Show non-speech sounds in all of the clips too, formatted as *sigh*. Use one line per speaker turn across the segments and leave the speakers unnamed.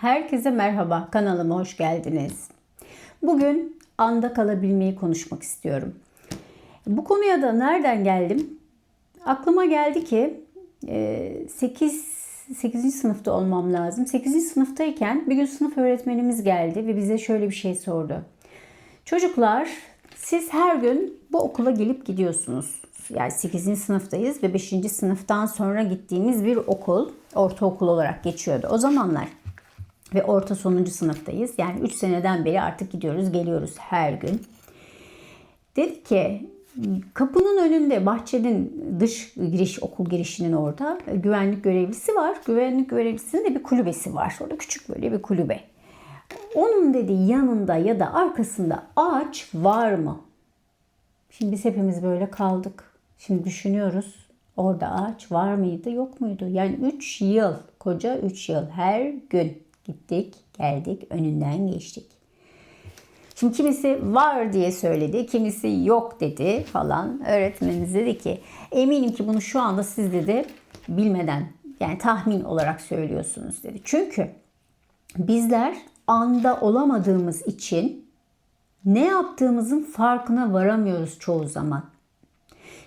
Herkese merhaba, kanalıma hoş geldiniz. Bugün anda kalabilmeyi konuşmak istiyorum. Bu konuya da nereden geldim? Aklıma geldi ki 8 8. sınıfta olmam lazım. 8. sınıftayken bir gün sınıf öğretmenimiz geldi ve bize şöyle bir şey sordu. Çocuklar siz her gün bu okula gelip gidiyorsunuz. Yani 8. sınıftayız ve 5. sınıftan sonra gittiğimiz bir okul, ortaokul olarak geçiyordu o zamanlar. Ve orta sonuncu sınıftayız. Yani 3 seneden beri artık gidiyoruz, geliyoruz her gün. Dedi ki kapının önünde bahçenin dış giriş okul girişinin orada güvenlik görevlisi var. Güvenlik görevlisinin de bir kulübesi var. Orada küçük böyle bir kulübe. Onun dedi yanında ya da arkasında ağaç var mı? Şimdi biz hepimiz böyle kaldık. Şimdi düşünüyoruz. Orada ağaç var mıydı yok muydu? Yani 3 yıl, koca 3 yıl her gün gittik, geldik, önünden geçtik. Şimdi kimisi var diye söyledi, kimisi yok dedi falan. Öğretmenimiz dedi ki eminim ki bunu şu anda siz dedi bilmeden yani tahmin olarak söylüyorsunuz dedi. Çünkü bizler anda olamadığımız için ne yaptığımızın farkına varamıyoruz çoğu zaman.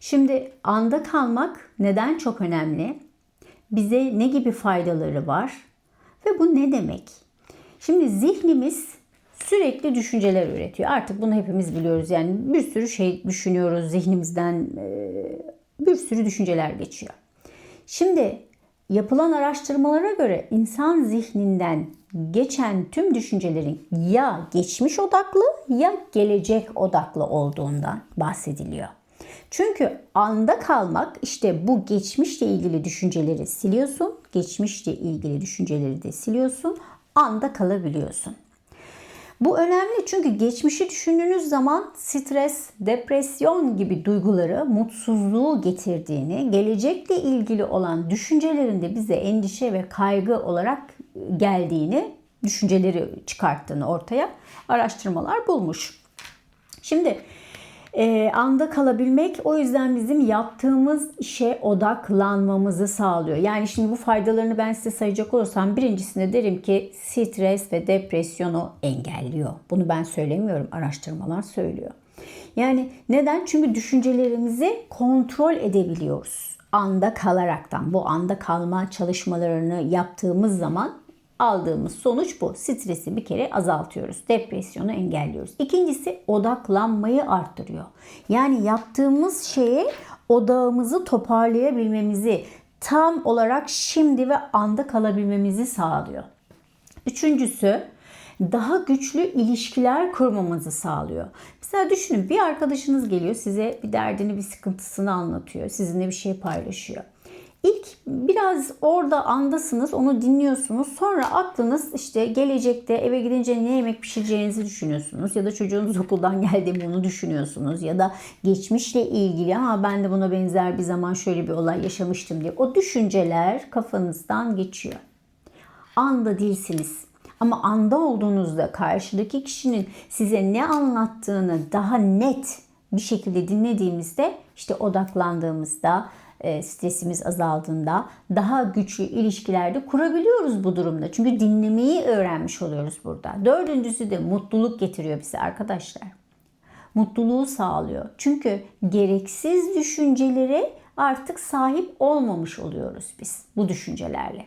Şimdi anda kalmak neden çok önemli? Bize ne gibi faydaları var? Ve bu ne demek? Şimdi zihnimiz sürekli düşünceler üretiyor. Artık bunu hepimiz biliyoruz. Yani bir sürü şey düşünüyoruz zihnimizden bir sürü düşünceler geçiyor. Şimdi yapılan araştırmalara göre insan zihninden geçen tüm düşüncelerin ya geçmiş odaklı ya gelecek odaklı olduğundan bahsediliyor. Çünkü anda kalmak işte bu geçmişle ilgili düşünceleri siliyorsun. Geçmişle ilgili düşünceleri de siliyorsun. Anda kalabiliyorsun. Bu önemli çünkü geçmişi düşündüğünüz zaman stres, depresyon gibi duyguları, mutsuzluğu getirdiğini, gelecekle ilgili olan düşüncelerin de bize endişe ve kaygı olarak geldiğini, düşünceleri çıkarttığını ortaya araştırmalar bulmuş. Şimdi e, anda kalabilmek o yüzden bizim yaptığımız işe odaklanmamızı sağlıyor. Yani şimdi bu faydalarını ben size sayacak olursam birincisinde derim ki stres ve depresyonu engelliyor. Bunu ben söylemiyorum araştırmalar söylüyor. Yani neden? Çünkü düşüncelerimizi kontrol edebiliyoruz. Anda kalaraktan bu anda kalma çalışmalarını yaptığımız zaman aldığımız sonuç bu. Stresi bir kere azaltıyoruz. Depresyonu engelliyoruz. İkincisi odaklanmayı arttırıyor. Yani yaptığımız şeye odağımızı toparlayabilmemizi, tam olarak şimdi ve anda kalabilmemizi sağlıyor. Üçüncüsü daha güçlü ilişkiler kurmamızı sağlıyor. Mesela düşünün bir arkadaşınız geliyor size bir derdini bir sıkıntısını anlatıyor. Sizinle bir şey paylaşıyor. İlk biraz orada andasınız, onu dinliyorsunuz. Sonra aklınız işte gelecekte eve gidince ne yemek pişireceğinizi düşünüyorsunuz. Ya da çocuğunuz *laughs* okuldan geldi onu düşünüyorsunuz. Ya da geçmişle ilgili ama ben de buna benzer bir zaman şöyle bir olay yaşamıştım diye. O düşünceler kafanızdan geçiyor. Anda değilsiniz. Ama anda olduğunuzda karşıdaki kişinin size ne anlattığını daha net bir şekilde dinlediğimizde işte odaklandığımızda e, stresimiz azaldığında daha güçlü ilişkilerde kurabiliyoruz bu durumda. Çünkü dinlemeyi öğrenmiş oluyoruz burada. Dördüncüsü de mutluluk getiriyor bize arkadaşlar. Mutluluğu sağlıyor. Çünkü gereksiz düşüncelere artık sahip olmamış oluyoruz biz bu düşüncelerle.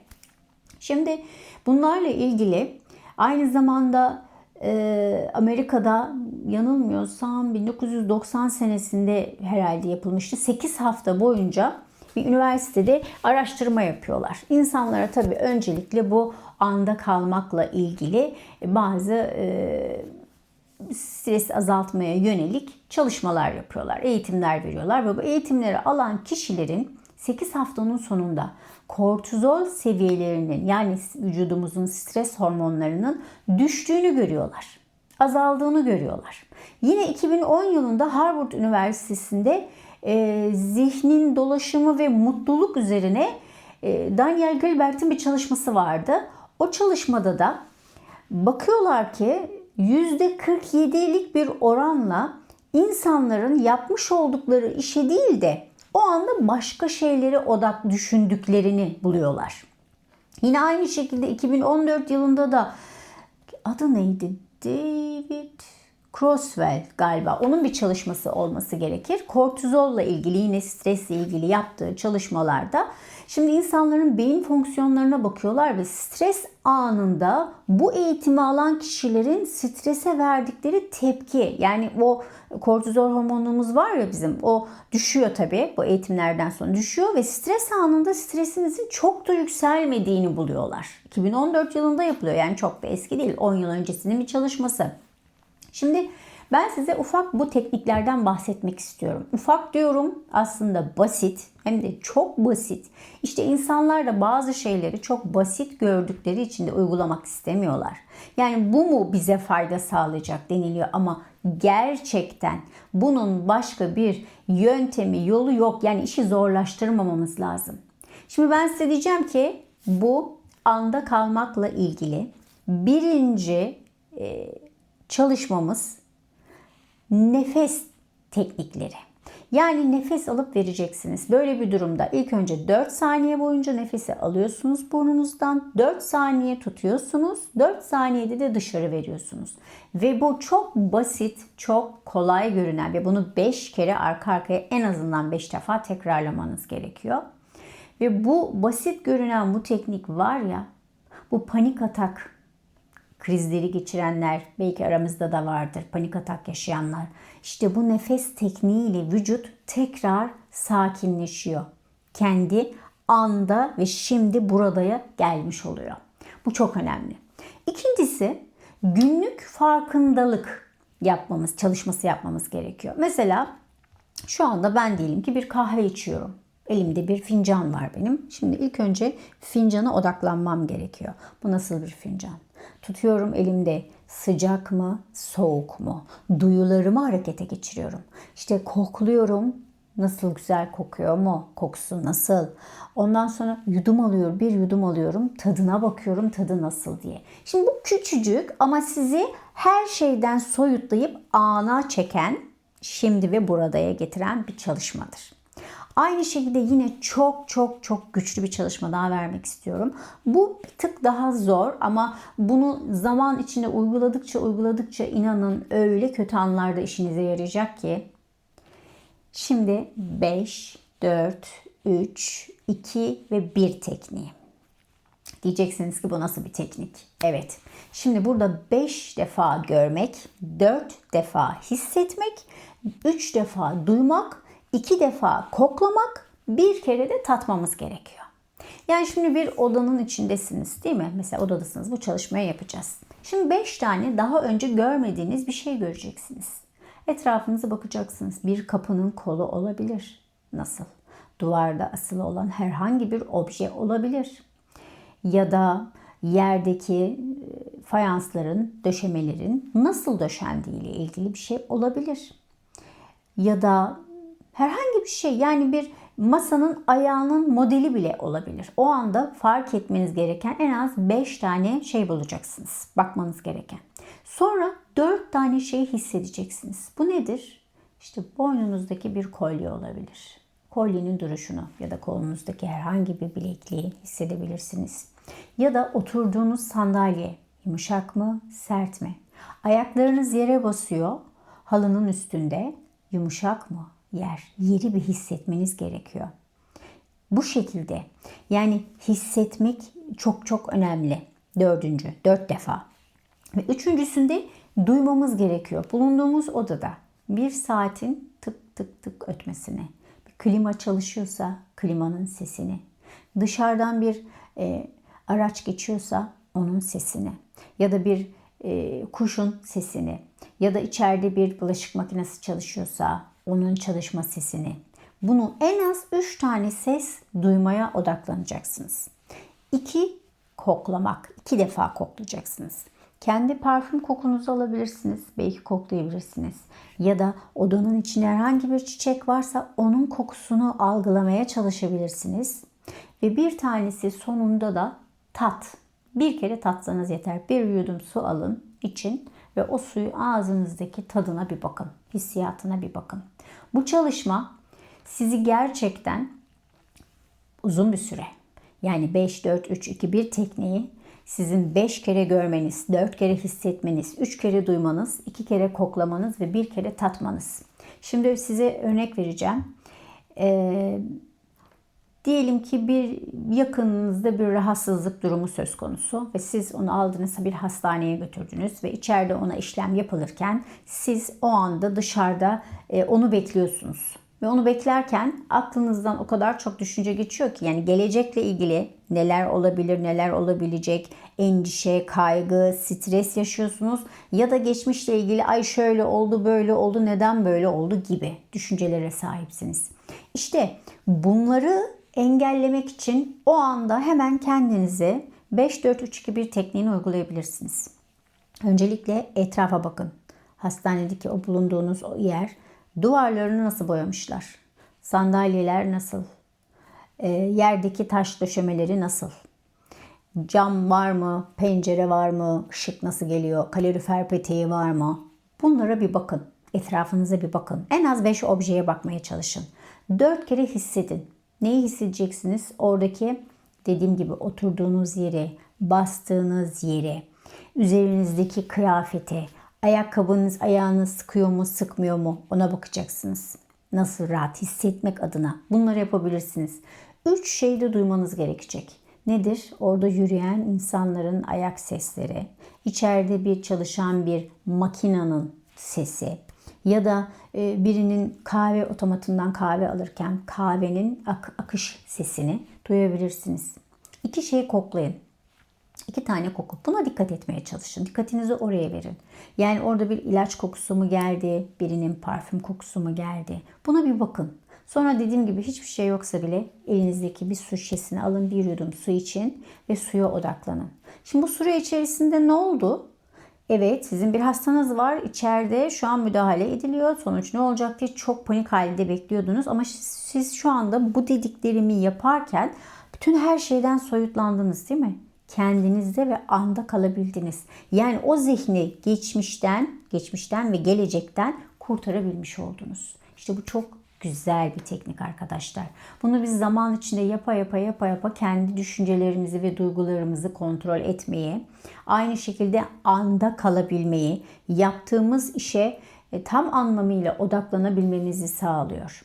Şimdi bunlarla ilgili aynı zamanda e, Amerika'da yanılmıyorsam 1990 senesinde herhalde yapılmıştı. 8 hafta boyunca bir üniversitede araştırma yapıyorlar. İnsanlara tabii öncelikle bu anda kalmakla ilgili bazı e, stres azaltmaya yönelik çalışmalar yapıyorlar. Eğitimler veriyorlar ve bu eğitimleri alan kişilerin 8 haftanın sonunda kortizol seviyelerinin yani vücudumuzun stres hormonlarının düştüğünü görüyorlar. Azaldığını görüyorlar. Yine 2010 yılında Harvard Üniversitesi'nde e, zihnin dolaşımı ve mutluluk üzerine e, Daniel Gilbert'in bir çalışması vardı. O çalışmada da bakıyorlar ki %47'lik bir oranla insanların yapmış oldukları işe değil de o anda başka şeylere odak düşündüklerini buluyorlar. Yine aynı şekilde 2014 yılında da adı neydi? David Crosswell galiba. Onun bir çalışması olması gerekir. Kortizolla ilgili yine stresle ilgili yaptığı çalışmalarda şimdi insanların beyin fonksiyonlarına bakıyorlar ve stres anında bu eğitimi alan kişilerin strese verdikleri tepki yani o kortizol hormonumuz var ya bizim o düşüyor tabii bu eğitimlerden sonra düşüyor ve stres anında stresinizin çok da yükselmediğini buluyorlar. 2014 yılında yapılıyor yani çok da eski değil 10 yıl öncesinin bir çalışması. Şimdi ben size ufak bu tekniklerden bahsetmek istiyorum. Ufak diyorum aslında basit hem de çok basit. İşte insanlar da bazı şeyleri çok basit gördükleri için de uygulamak istemiyorlar. Yani bu mu bize fayda sağlayacak deniliyor ama gerçekten bunun başka bir yöntemi, yolu yok. Yani işi zorlaştırmamamız lazım. Şimdi ben size diyeceğim ki bu anda kalmakla ilgili birinci e, çalışmamız nefes teknikleri. Yani nefes alıp vereceksiniz. Böyle bir durumda ilk önce 4 saniye boyunca nefesi alıyorsunuz burnunuzdan. 4 saniye tutuyorsunuz. 4 saniyede de dışarı veriyorsunuz. Ve bu çok basit, çok kolay görünen ve bunu 5 kere arka arkaya en azından 5 defa tekrarlamanız gerekiyor. Ve bu basit görünen bu teknik var ya, bu panik atak krizleri geçirenler belki aramızda da vardır. Panik atak yaşayanlar. İşte bu nefes tekniğiyle vücut tekrar sakinleşiyor. Kendi anda ve şimdi buradaya gelmiş oluyor. Bu çok önemli. İkincisi günlük farkındalık yapmamız, çalışması yapmamız gerekiyor. Mesela şu anda ben diyelim ki bir kahve içiyorum. Elimde bir fincan var benim. Şimdi ilk önce fincana odaklanmam gerekiyor. Bu nasıl bir fincan? Tutuyorum elimde sıcak mı, soğuk mu? Duyularımı harekete geçiriyorum. İşte kokluyorum. Nasıl güzel kokuyor mu? Kokusu nasıl? Ondan sonra yudum alıyorum, bir yudum alıyorum. Tadına bakıyorum, tadı nasıl diye. Şimdi bu küçücük ama sizi her şeyden soyutlayıp ana çeken, şimdi ve buradaya getiren bir çalışmadır. Aynı şekilde yine çok çok çok güçlü bir çalışma daha vermek istiyorum. Bu bir tık daha zor ama bunu zaman içinde uyguladıkça uyguladıkça inanın öyle kötü anlarda işinize yarayacak ki. Şimdi 5, 4, 3, 2 ve 1 tekniği. Diyeceksiniz ki bu nasıl bir teknik? Evet. Şimdi burada 5 defa görmek, 4 defa hissetmek, 3 defa duymak iki defa koklamak, bir kere de tatmamız gerekiyor. Yani şimdi bir odanın içindesiniz değil mi? Mesela odadasınız bu çalışmayı yapacağız. Şimdi 5 tane daha önce görmediğiniz bir şey göreceksiniz. Etrafınıza bakacaksınız. Bir kapının kolu olabilir. Nasıl? Duvarda asılı olan herhangi bir obje olabilir. Ya da yerdeki e, fayansların, döşemelerin nasıl döşendiği ile ilgili bir şey olabilir. Ya da Herhangi bir şey yani bir masanın ayağının modeli bile olabilir. O anda fark etmeniz gereken en az 5 tane şey bulacaksınız. Bakmanız gereken. Sonra 4 tane şey hissedeceksiniz. Bu nedir? İşte boynunuzdaki bir kolye olabilir. Kolyenin duruşunu ya da kolunuzdaki herhangi bir bilekliği hissedebilirsiniz. Ya da oturduğunuz sandalye yumuşak mı, sert mi? Ayaklarınız yere basıyor, halının üstünde yumuşak mı, yer, yeri bir hissetmeniz gerekiyor. Bu şekilde yani hissetmek çok çok önemli. Dördüncü, dört defa. Ve üçüncüsünde duymamız gerekiyor. Bulunduğumuz odada bir saatin tık tık tık ötmesini. Bir klima çalışıyorsa klimanın sesini. Dışarıdan bir e, araç geçiyorsa onun sesini. Ya da bir e, kuşun sesini. Ya da içeride bir bulaşık makinesi çalışıyorsa onun çalışma sesini. Bunu en az 3 tane ses duymaya odaklanacaksınız. 2 koklamak. 2 defa koklayacaksınız. Kendi parfüm kokunuzu alabilirsiniz. Belki koklayabilirsiniz. Ya da odanın içinde herhangi bir çiçek varsa onun kokusunu algılamaya çalışabilirsiniz. Ve bir tanesi sonunda da tat. Bir kere tatsanız yeter. Bir yudum su alın için ve o suyu ağzınızdaki tadına bir bakın. Hissiyatına bir bakın. Bu çalışma sizi gerçekten uzun bir süre yani 5 4 3 2 1 tekniği sizin 5 kere görmeniz, 4 kere hissetmeniz, 3 kere duymanız, 2 kere koklamanız ve 1 kere tatmanız. Şimdi size örnek vereceğim. Ee, diyelim ki bir yakınınızda bir rahatsızlık durumu söz konusu ve siz onu aldınız bir hastaneye götürdünüz ve içeride ona işlem yapılırken siz o anda dışarıda e, onu bekliyorsunuz. Ve onu beklerken aklınızdan o kadar çok düşünce geçiyor ki yani gelecekle ilgili neler olabilir, neler olabilecek, endişe, kaygı, stres yaşıyorsunuz ya da geçmişle ilgili ay şöyle oldu, böyle oldu, neden böyle oldu gibi düşüncelere sahipsiniz. İşte bunları engellemek için o anda hemen kendinize 5-4-3-2-1 tekniğini uygulayabilirsiniz. Öncelikle etrafa bakın. Hastanedeki o bulunduğunuz o yer duvarlarını nasıl boyamışlar? Sandalyeler nasıl? E, yerdeki taş döşemeleri nasıl? Cam var mı? Pencere var mı? Işık nasıl geliyor? Kalorifer peteği var mı? Bunlara bir bakın. Etrafınıza bir bakın. En az 5 objeye bakmaya çalışın. 4 kere hissedin. Neyi hissedeceksiniz? Oradaki dediğim gibi oturduğunuz yeri, bastığınız yeri, üzerinizdeki kıyafeti, ayakkabınız ayağınız sıkıyor mu, sıkmıyor mu ona bakacaksınız. Nasıl rahat hissetmek adına bunları yapabilirsiniz. Üç şey de duymanız gerekecek. Nedir? Orada yürüyen insanların ayak sesleri, içeride bir çalışan bir makinanın sesi ya da e, birinin kahve otomatından kahve alırken kahvenin ak- akış sesini duyabilirsiniz. İki şeyi koklayın. İki tane koku. Buna dikkat etmeye çalışın. Dikkatinizi oraya verin. Yani orada bir ilaç kokusu mu geldi, birinin parfüm kokusu mu geldi? Buna bir bakın. Sonra dediğim gibi hiçbir şey yoksa bile elinizdeki bir su şişesini alın bir yudum su için ve suya odaklanın. Şimdi bu süre içerisinde ne oldu? Evet sizin bir hastanız var içeride şu an müdahale ediliyor. Sonuç ne olacak diye çok panik halinde bekliyordunuz. Ama siz şu anda bu dediklerimi yaparken bütün her şeyden soyutlandınız değil mi? kendinizde ve anda kalabildiniz. Yani o zihni geçmişten, geçmişten ve gelecekten kurtarabilmiş oldunuz. İşte bu çok güzel bir teknik arkadaşlar. Bunu biz zaman içinde yapa yapa yapa yapa kendi düşüncelerimizi ve duygularımızı kontrol etmeyi, aynı şekilde anda kalabilmeyi, yaptığımız işe e, tam anlamıyla odaklanabilmemizi sağlıyor.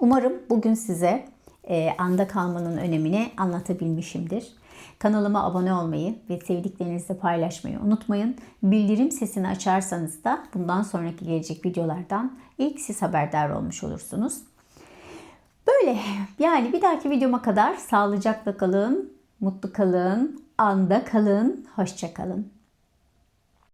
Umarım bugün size e, anda kalmanın önemini anlatabilmişimdir. Kanalıma abone olmayı ve sevdiklerinizle paylaşmayı unutmayın. Bildirim sesini açarsanız da bundan sonraki gelecek videolardan ilk siz haberdar olmuş olursunuz. Böyle yani bir dahaki videoma kadar sağlıcakla kalın, mutlu kalın, anda kalın, hoşça kalın.